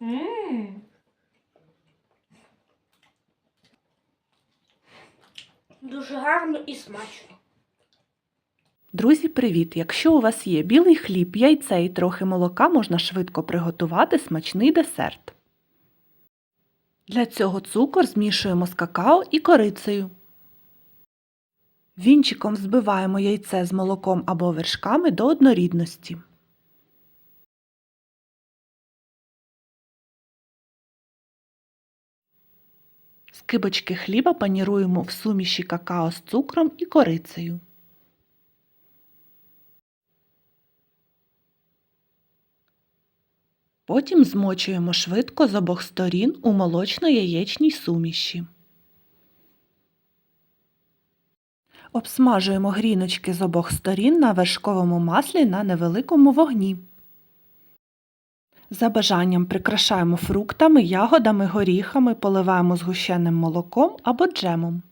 Мм. Дуже гарно і смачно. Друзі, привіт! Якщо у вас є білий хліб, яйце і трохи молока, можна швидко приготувати смачний десерт. Для цього цукор змішуємо з какао і корицею. Вінчиком збиваємо яйце з молоком або вершками до однорідності. Скибочки хліба паніруємо в суміші какао з цукром і корицею. Потім змочуємо швидко з обох сторін у молочно-яєчній суміші. Обсмажуємо гріночки з обох сторін на вершковому маслі на невеликому вогні. За бажанням прикрашаємо фруктами, ягодами, горіхами, поливаємо згущеним молоком або джемом.